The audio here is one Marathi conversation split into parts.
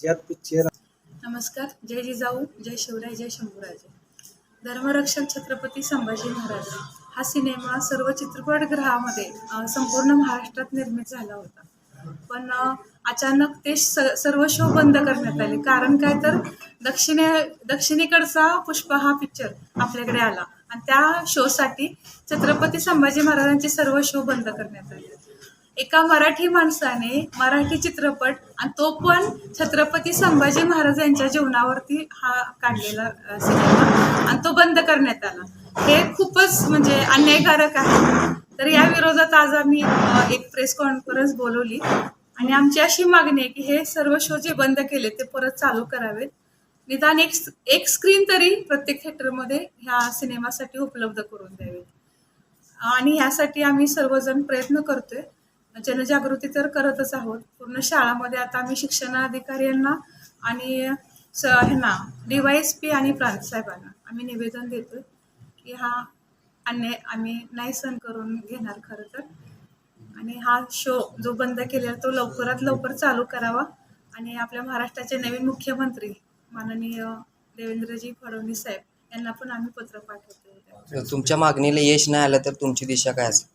ज्यात पिक्चर नमस्कार जय जिजाऊ जय शिवराय जय शंभूराजे. धर्मरक्षक छत्रपती संभाजी महाराज. हा सिनेमा सर्व चित्रपटगृहामध्ये ग्रहामध्ये संपूर्ण महाराष्ट्रात निर्मित झाला होता. पण अचानक ते सर्व शो बंद करण्यात आले. कारण काय तर दक्षिणे दक्षिणेकडचा पुष्पा हा पिक्चर आपल्याकडे आला. आणि त्या शोसाठी छत्रपती संभाजी महाराजांचे सर्व शो बंद करण्यात आले. एका मराठी माणसाने मराठी चित्रपट आणि तो पण छत्रपती संभाजी महाराज यांच्या जीवनावरती हा काढलेला सिनेमा आणि तो बंद करण्यात आला. हे खूपच म्हणजे अन्यायकारक आहे. तर या विरोधात आज आम्ही एक प्रेस कॉन्फरन्स बोलवली आणि आमची अशी मागणी आहे की हे सर्व शो जे बंद केले ते परत चालू करावेत. निदान एक एक स्क्रीन तरी प्रत्येक थिएटरमध्ये ह्या सिनेमासाठी उपलब्ध करून द्यावेत. आणि ह्यासाठी आम्ही सर्वजण प्रयत्न करतोय. जनजागृती तर करतच आहोत. पूर्ण शाळामध्ये आता आम्ही शिक्षणाधिकारी यांना आणि स ह्यांना एस पी आणि प्रांत साहेबांना आम्ही निवेदन देतो की हा अन्याय आम्ही नाही सहन करून घेणार खरं तर. आणि हा शो जो बंद केलेला तो लवकरात लवकर चालू करावा आणि आपल्या महाराष्ट्राचे नवीन मुख्यमंत्री माननीय देवेंद्रजी फडणवीस साहेब यांना पण आम्ही पत्र पाठवतो तुमच्या मागणीला यश नाही आलं तर तुमची दिशा काय असेल?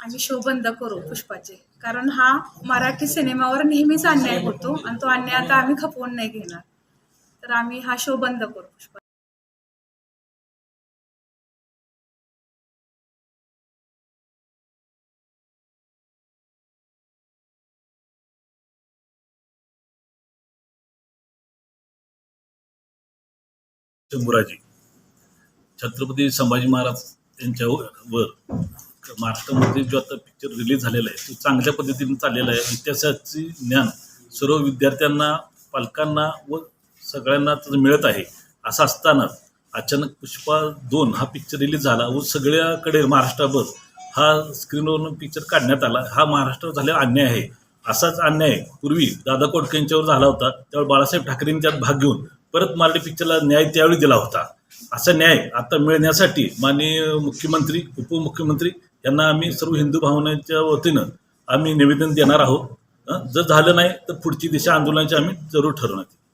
आम्ही शो बंद करू पुष्पाचे. कारण हा मराठी सिनेमावर नेहमीच अन्याय होतो आणि तो अन्याय आता आम्ही खपवून नाही घेणार. तर आम्ही हा शो बंद करू पुष्पा शंभूराजी. छत्रपती संभाजी महाराज यांच्यावर महाराष्ट्रामध्ये जो आता पिक्चर रिलीज झालेला आहे तो चांगल्या पद्धतीने चाललेला आहे. इतिहासाची ज्ञान सर्व विद्यार्थ्यांना पालकांना व सगळ्यांना तर मिळत आहे. असं असतानाच अचानक पुष्पा दोन हा पिक्चर रिलीज झाला व सगळ्याकडे महाराष्ट्राभर हा स्क्रीनवरून पिक्चर काढण्यात आला. हा महाराष्ट्रावर झालेला अन्याय आहे. असाच अन्याय पूर्वी दादा कोटके यांच्यावर झाला होता. त्यावेळी बाळासाहेब ठाकरेंनी त्यात भाग घेऊन परत मराठी पिक्चरला न्याय त्यावेळी दिला होता. असा न्याय आता मिळण्यासाठी माननीय मुख्यमंत्री उपमुख्यमंत्री यांना आम्ही सर्व हिंदू भावनेच्या वतीनं आम्ही निवेदन देणार आहोत जर झालं नाही तर पुढची दिशा आंदोलनाची आम्ही जरूर ठरवण्यात येईल.